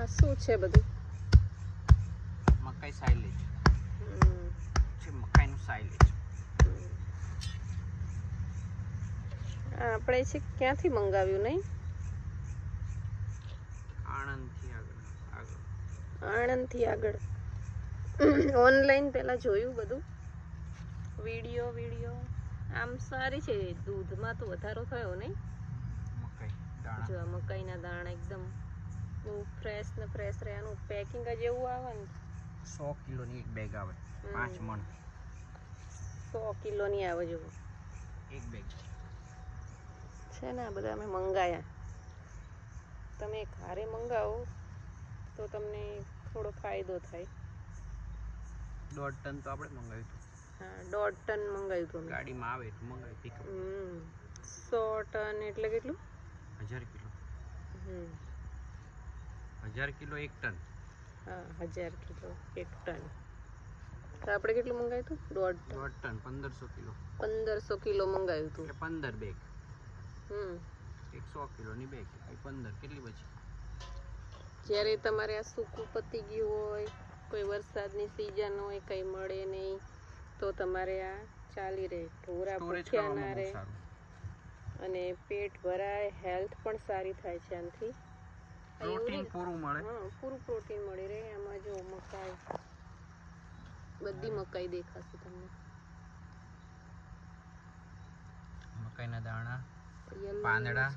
આ શું છે બધું? મકાઈ સાઇલેજ. છે મકાઈનું સાઇલેજ આપણે છે ક્યાંથી મંગાવ્યું નહીં? આણંદથી આગળ આગળ. આણંદથી આગળ. ઓનલાઈન પહેલાં જોયું બધું. Video video. આમ સારી છે દૂધમાં તો વધારો થયો નહીં? જો મકાઈના દાણા એકદમ ફ્રેશ ને ફ્રેશ રહે. એનું પેકિંગ જ એવું આવે ને. સો કિલોની એક બેગ આવે. પાંચ મણ. સો કિલોની આવે જો. એક બેગ છે ને આ બધા અમે મંગાયા. તમે ઘરે મંગાવો તો તમને થોડો ફાયદો થાય. દોઢ ટન તો આપણે મંગાવ્યું હતું. હા દોઢ ટન મંગાવ્યું હતું ગાડીમાં આવે એટલું મંગાવ્યું પિકઅપ સો ટન એટલે કેટલું? હજાર કિલો. હમ. હજાર કિલો એક ટન. હા હજાર કિલો એક ટન. તો આપણે કેટલું મંગાવ્યું હતું? દોઢ દોઢ ટન પંદરસો કિલો. પંદરસો કિલો મંગાવ્યું હતું. એટલે પંદર બેગ. હમ. એક સો કિલોની બેગ. પંદર. કેટલી બચી? જ્યારે તમારે આ સૂકું પતી ગયું હોય કોઈ વરસાદની સિઝન હોય કંઈ મળે નહીં તો તમારે આ ચાલી રહે. ઢોરા ભૂખ્યા ના રહે. અને પેટ ભરાય હેલ્થ પણ સારી થાય છે આનાથી. પ્રોટીન પૂરું મળે. હા પૂરું પ્રોટીન મળી રહે. એમાં જો મકાઈ બધી મકાઈ દેખાશે તમને. મકાઈના દાણા પાંદડા.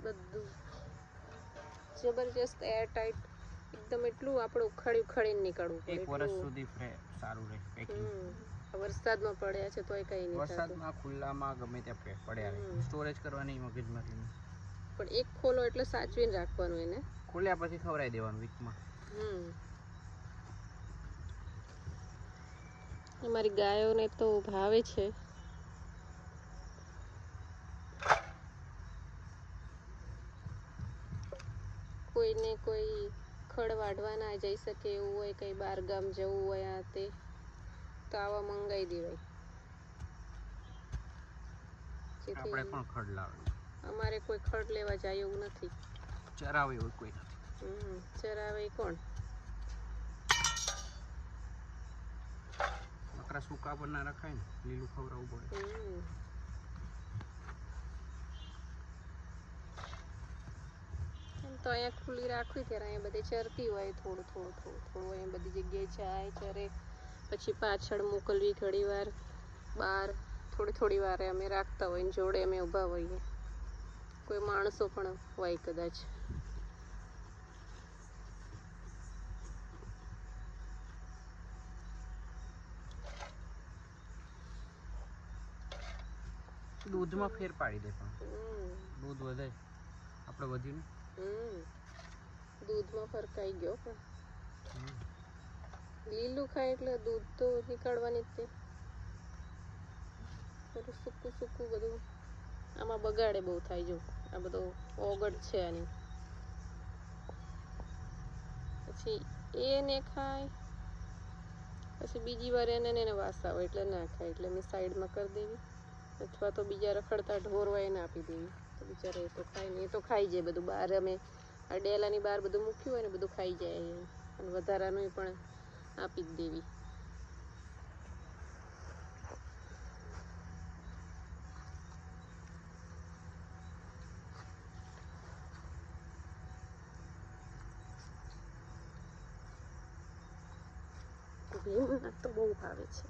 બધું જબરજસ્ત એર ટાઈટ એકદમ એટલું આપણે ઉખાડી ઉખાડીને નીકળવું પડે એક વર્ષ સુધી સારું રહે પેકિંગ વરસાદમાં પડ્યા છે તોય કઈ નહીં વરસાદમાં ખુલ્લામાં ગમે ત્યાં પડ્યા રહે. સ્ટોરેજ કરવાની મગજમારી નહીં. પણ એક ખોલો એટલે સાચવીને રાખવાનું એને. ખોલ્યા પછી ખવરાઈ દેવાનું વીકમાં. હમ. ગાયોને તો ભાવે છે. કોઈને કોઈ ખડ વાઢવા ના જઈ શકે એવું હોય કઈ બાર ગામ જવું હોય આ તે તો આવા મંગાવી દેવાય. આપણે પણ ખડ લાવે અમારે કોઈ ખડ લેવા જાય એવું નથી. ચરાવે એવું કોઈ નથી. ચરાવે કોણ? બકરા સૂકા પર ના રખાય ને લીલું ખવડાવવું પડે. એમ તો અહીંયા ખુલ્લી રાખવી ત્યારે અહીંયા બધે ચરતી હોય થોડું થોડું થોડું થોડું અહીંયા બધી જગ્યાએ જાય ચરે. પછી પાછળ મોકલવી ઘણી વાર બહાર થોડી થોડી વારે અમે રાખતા હોય જોડે અમે ઊભા હોઈએ. કોઈ માણસો પણ હોય કદાચ. દૂધમાં ફેર પાડી દે પણ. દૂધ વધે આપણે વધ્યું ને? દૂધમાં ફરકાઈ ગયો પણ. લીલું ખાય એટલે દૂધ તો નીકળવાની જ તે. સૂકું સૂકું બધું. આમાં બગાડે બહુ થાય જો. આ બધો ઓગળ છે આની પછી એને ખાય, પછી બીજી વાર એને એને વાસ આવે એટલે ના ખાય, એટલે મેં સાઈડમાં કરી દેવી. અથવા તો બીજા રખડતા ઢોર હોય એને આપી દેવી. તો બિચારા એ તો ખાય ને એ તો ખાઈ જાય બધું બહાર. અમે આ ડેલાની બહાર બધું મૂક્યું હોય ને બધું ખાઈ જાય. અને વધારાનું પણ આપી જ દેવી. ભીમના તો બહુ ભાવે છે